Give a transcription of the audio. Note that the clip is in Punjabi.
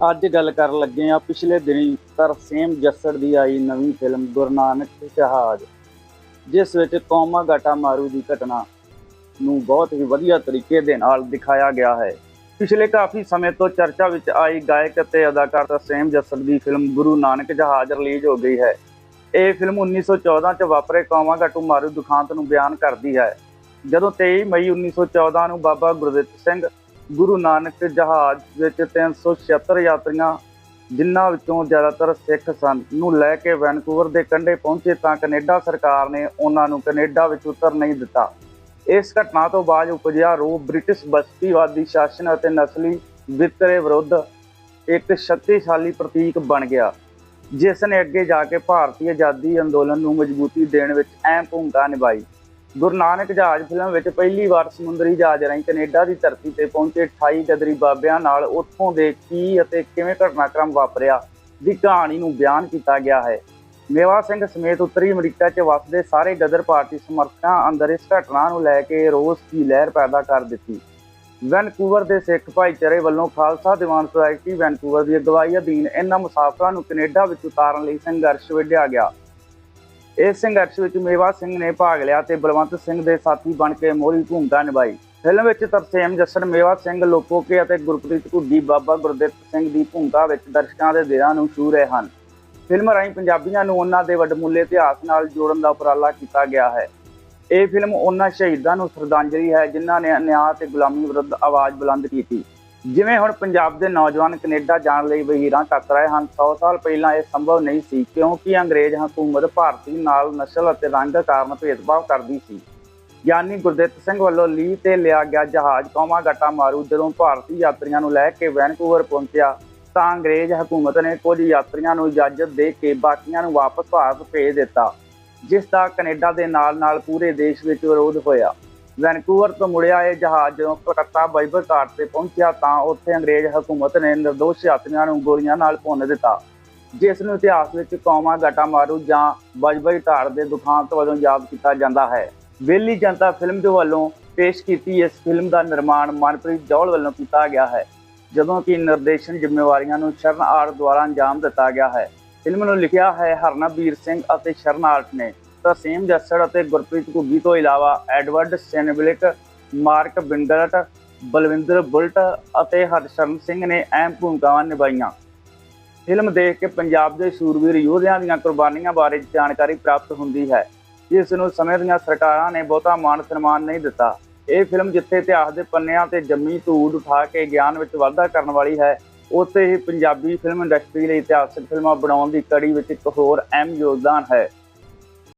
ਅੱਜ ਗੱਲ ਕਰਨ ਲੱਗੇ ਆ ਪਿਛਲੇ ਦਿਨੀ ਤਰਸੇਮ ਜੱਸੜ ਦੀ ਆਈ ਨਵੀਂ ਫਿਲਮ ਗੁਰੂ ਨਾਨਕ ਜਹਾਜ਼, ਜਿਸ ਵਿੱਚ ਕੌਮਾ ਗਾਟਾ ਮਾਰੂ ਦੀ ਘਟਨਾ ਨੂੰ ਬਹੁਤ ਹੀ ਵਧੀਆ ਤਰੀਕੇ ਦੇ ਨਾਲ ਦਿਖਾਇਆ ਗਿਆ ਹੈ। ਪਿਛਲੇ ਕਾਫੀ ਸਮੇਂ ਤੋਂ ਚਰਚਾ ਵਿੱਚ ਆਈ ਗਾਇਕ ਅਤੇ ਅਦਾਕਾਰ ਤਰਸੇਮ ਜੱਸੜ ਦੀ ਫਿਲਮ ਗੁਰੂ ਨਾਨਕ ਜਹਾਜ਼ ਰਿਲੀਜ਼ ਹੋ ਗਈ ਹੈ। ਇਹ ਫਿਲਮ 1914 ਚ ਵਾਪਰੇ ਕੌਮਾ ਗਾਟੂ ਮਾਰੂ ਦੁਖਾਂਤ ਨੂੰ ਬਿਆਨ ਕਰਦੀ ਹੈ। ਜਦੋਂ 23 ਮਈ 1914 ਨੂੰ ਬਾਬਾ ਗੁਰਦਿੱਤ ਸਿੰਘ ਗੁਰੂ ਨਾਨਕ ਜਹਾਜ਼ ਵਿੱਚ 376 ਯਾਤਰੀਆਂ, ਜਿਨ੍ਹਾਂ ਵਿੱਚੋਂ ਜ਼ਿਆਦਾਤਰ ਸਿੱਖ ਸਨ, ਨੂੰ ਲੈ ਕੇ ਵੈਨਕੂਵਰ ਦੇ ਕੰਢੇ ਪਹੁੰਚੇ ਤਾਂ ਕੈਨੇਡਾ ਸਰਕਾਰ ਨੇ ਉਹਨਾਂ ਨੂੰ ਕੈਨੇਡਾ ਵਿੱਚ ਉਤਰ ਨਹੀਂ ਦਿੱਤਾ। ਇਸ ਘਟਨਾ ਤੋਂ ਬਾਅਦ ਉਪਜਿਆ ਰੋਹ ਬ੍ਰਿਟਿਸ਼ ਬਸਤੀਵਾਦੀ ਸ਼ਾਸਨ ਅਤੇ ਨਸਲੀ ਵਿਤਕਰੇ ਵਿਰੁੱਧ ਇੱਕ ਸ਼ਕਤੀਸ਼ਾਲੀ ਪ੍ਰਤੀਕ ਬਣ ਗਿਆ, ਜਿਸ ਨੇ ਅੱਗੇ ਜਾ ਕੇ ਭਾਰਤੀ ਆਜ਼ਾਦੀ ਅੰਦੋਲਨ ਨੂੰ ਮਜ਼ਬੂਤੀ ਦੇਣ ਵਿੱਚ ਅਹਿਮ ਭੂਮਿਕਾ ਨਿਭਾਈ। ਗੁਰੂ ਨਾਨਕ ਜਹਾਜ਼ ਫਿਲਮ ਵਿੱਚ ਪਹਿਲੀ ਵਾਰ ਸਮੁੰਦਰੀ ਜਹਾਜ਼ ਰਾਹੀਂ ਕੈਨੇਡਾ ਦੀ ਧਰਤੀ ਤੇ ਪਹੁੰਚੇ 28 ਗਦਰੀ ਬਾਬਿਆਂ ਨਾਲ ਉੱਥੋਂ ਦੇ ਕੀ ਅਤੇ ਕਿਵੇਂ ਘਟਨਾਕ੍ਰਮ ਵਾਪਰਿਆ ਦੀ ਕਹਾਣੀ ਨੂੰ ਬਿਆਨ ਕੀਤਾ ਗਿਆ ਹੈ। ਮੇਵਾ ਸਿੰਘ ਸਮੇਤ ਉੱਤਰੀ ਅਮਰੀਕਾ 'ਚ ਵਸਦੇ ਸਾਰੇ ਗਦਰ ਪਾਰਟੀ ਸਮਰਥਕਾਂ ਅੰਦਰ ਇਸ ਘਟਨਾ ਨੂੰ ਲੈ ਕੇ ਰੋਸ ਦੀ ਲਹਿਰ ਪੈਦਾ ਕਰ ਦਿੱਤੀ। ਵੈਨਕੂਵਰ ਦੇ ਸਿੱਖ ਭਾਈਚਾਰੇ ਵੱਲੋਂ ਖਾਲਸਾ ਦੀਵਾਨ ਸੁਸਾਇਟੀ ਵੈਨਕੂਵਰ ਦੀ ਅਗਵਾਈ ਅਧੀਨ ਇਹਨਾਂ ਮੁਸਾਫਰਾਂ ਨੂੰ ਕੈਨੇਡਾ ਵਿੱਚ ਉਤਾਰਨ ਲਈ ਸੰਘਰਸ਼ ਵਿੱਢਿਆ ਗਿਆ। ਇਸ ਸੰਘਰਸ਼ ਵਿੱਚ ਮੇਵਾ ਸਿੰਘ ਨੇ ਭਾਗ ਲਿਆ ਤੇ ਬਲਵੰਤ ਸਿੰਘ ਦੇ ਸਾਥੀ ਬਣ ਕੇ ਮੋਹਰੀ ਭੂਮਿਕਾ ਨਿਭਾਈ। ਫਿਲਮ ਵਿੱਚ ਤਰਸੇਮ ਜੱਸੜ, ਮੇਵਾ ਸਿੰਘ, ਲੋਕੋਕੇ ਅਤੇ ਗੁਰਪ੍ਰੀਤ ਘੁੱਡੀ ਬਾਬਾ ਗੁਰਦਿੱਤ ਸਿੰਘ ਦੀ ਭੂਮਿਕਾ ਵਿੱਚ ਦਰਸ਼ਕਾਂ ਦੇ ਦਿਲਾਂ ਨੂੰ ਛੂ ਰਹੇ ਹਨ। ਫਿਲਮ ਰਾਹੀਂ ਪੰਜਾਬੀਆਂ ਨੂੰ ਉਹਨਾਂ ਦੇ ਵੱਡਮੁੱਲੇ ਇਤਿਹਾਸ ਨਾਲ ਜੋੜਨ ਦਾ ਉਪਰਾਲਾ ਕੀਤਾ ਗਿਆ ਹੈ। ਇਹ ਫਿਲਮ ਉਹਨਾਂ ਸ਼ਹੀਦਾਂ ਨੂੰ ਸ਼ਰਧਾਂਜਲੀ ਹੈ, ਜਿਨ੍ਹਾਂ ਨੇ ਅਨਿਆਂ ਤੇ ਗੁਲਾਮੀ ਵਿਰੁੱਧ ਆਵਾਜ਼ ਬੁਲੰਦ ਕੀਤੀ। ਜਿਵੇਂ ਹੁਣ ਪੰਜਾਬ ਦੇ ਨੌਜਵਾਨ ਕੈਨੇਡਾ ਜਾਣ ਲਈ ਵਹੀਰਾਂ ਕੱਤ ਰਹੇ ਹਨ 100 ਸਾਲ ਪਹਿਲਾਂ ਇਹ ਸੰਭਵ ਨਹੀਂ ਸੀ, ਕਿਉਂਕਿ ਅੰਗਰੇਜ਼ ਹਕੂਮਤ ਭਾਰਤੀ ਨਾਲ ਨਸਲ ਅਤੇ ਰੰਗ ਕਾਰਨ ਭੇਦਭਾਵ ਕਰਦੀ ਸੀ। ਗਿਆਨੀ ਗੁਰਦਿੱਤ ਸਿੰਘ ਵੱਲੋਂ ਲੀਹ ਤੇ ਲਿਆ ਗਿਆ ਜਹਾਜ਼ ਕੌਮਾ ਗਾਟਾ ਮਾਰੂ ਜਦੋਂ ਭਾਰਤੀ ਯਾਤਰੀਆਂ ਨੂੰ ਲੈ ਕੇ ਵੈਨਕੂਵਰ ਪਹੁੰਚਿਆ, ਤਾਂ ਅੰਗਰੇਜ਼ ਹਕੂਮਤ ਨੇ ਕੁਝ ਯਾਤਰੀਆਂ ਨੂੰ ਇਜਾਜ਼ਤ ਦੇ ਕੇ ਬਾਕੀਆਂ ਨੂੰ ਵਾਪਸ ਭਾਰਤ ਭੇਜ ਦਿੱਤਾ, ਜਿਸ ਦਾ ਕੈਨੇਡਾ ਦੇ ਨਾਲ-ਨਾਲ ਪੂਰੇ ਦੇਸ਼ ਵਿੱਚ ਵਿਰੋਧ ਹੋਇਆ। ਵੈਨਕੂਵਰ ਤੋਂ ਮੁੜਿਆ ਇਹ ਜਹਾਜ਼ ਜਦੋਂ ਕਲਕੱਤਾ ਬਾਈਬਲ ਘਾਟ ਤੇ ਪਹੁੰਚਿਆ ਤਾਂ ਉੱਥੇ ਅੰਗਰੇਜ਼ ਹਕੂਮਤ ਨੇ ਨਿਰਦੋਸ਼ ਯਾਤਰੀਆਂ ਨੂੰ ਗੋਲੀਆਂ ਨਾਲ ਭੁੰਨ ਦਿੱਤਾ, ਜਿਸ ਨੂੰ ਇਤਿਹਾਸ ਵਿੱਚ ਕੌਮਾ ਗਾਟਾ ਮਾਰੂ ਜਾਂ ਬਾਈਬਲ ਘਾਟ ਦੇ ਦੁਖਾਂਤ ਵਜੋਂ ਯਾਦ ਕੀਤਾ ਜਾਂਦਾ ਹੈ। ਵੇਲੀ ਜਨਤਾ ਫਿਲਮ ਦੇ ਵੱਲੋਂ ਪੇਸ਼ ਕੀਤੀ ਇਸ ਫਿਲਮ ਦਾ ਨਿਰਮਾਣ ਮਨਪ੍ਰੀਤ ਜੌਲ ਵੱਲੋਂ ਕੀਤਾ ਗਿਆ ਹੈ, ਜਦੋਂ ਕਿ ਨਿਰਦੇਸ਼ਨ ਜ਼ਿੰਮੇਵਾਰੀਆਂ ਨੂੰ ਸ਼ਰਨ ਆਰਟ ਦੁਆਰਾ ਅੰਜਾਮ ਦਿੱਤਾ ਗਿਆ ਹੈ। ਫਿਲਮ ਨੂੰ ਲਿਖਿਆ ਹੈ ਹਰਨਬੀਰ ਸਿੰਘ ਅਤੇ ਸ਼ਰਨ ਆਰਟ ਨੇ। ਤਰਸੇਮ ਜੱਸੜ ਅਤੇ ਗੁਰਪ੍ਰੀਤ ਘੁੱਗੀ ਤੋਂ ਇਲਾਵਾ ਐਡਵਰਡ ਸੈਨਬਲਿਕ ਮਾਰਕ ਬਿੰਗਲਟ, ਬਲਵਿੰਦਰ ਬੁਲਟ ਅਤੇ ਹਰਸ਼ਰਨ ਸਿੰਘ ਨੇ ਅਹਿਮ ਭੂਮਿਕਾਵਾਂ ਨਿਭਾਈਆਂ। ਫਿਲਮ ਦੇਖ ਕੇ ਪੰਜਾਬ ਦੇ ਸੂਰਵੀਰ ਯੋਧਿਆਂ ਦੀਆਂ ਕੁਰਬਾਨੀਆਂ ਬਾਰੇ ਜਾਣਕਾਰੀ ਪ੍ਰਾਪਤ ਹੁੰਦੀ ਹੈ। ਜਿਸ ਨੂੰ ਸਮੇਂ ਦੀਆਂ ਸਰਕਾਰਾਂ ਨੇ ਬਹੁਤਾ ਮਾਣ ਸਨਮਾਨ ਨਹੀਂ ਦਿੱਤਾ। ਇਹ ਫਿਲਮ ਜਿੱਥੇ ਇਤਿਹਾਸ ਦੇ ਪੰਨਿਆਂ ਤੇ ਜੰਮੀ ਧੂੜ ਉਠਾ ਕੇ ਗਿਆਨ ਵਿੱਚ ਵਾਧਾ ਕਰਨ ਵਾਲੀ ਹੈ, ਉੱਥੇ ਹੀ ਪੰਜਾਬੀ ਫਿਲਮ ਇੰਡਸਟਰੀ ਲਈ ਇਤਿਹਾਸਕ ਫਿਲਮਾਂ ਬਣਾਉਣ ਦੀ ਕੜੀ ਵਿੱਚ ਇੱਕ ਹੋਰ ਅਹਿਮ ਯੋਗਦਾਨ ਹੈ।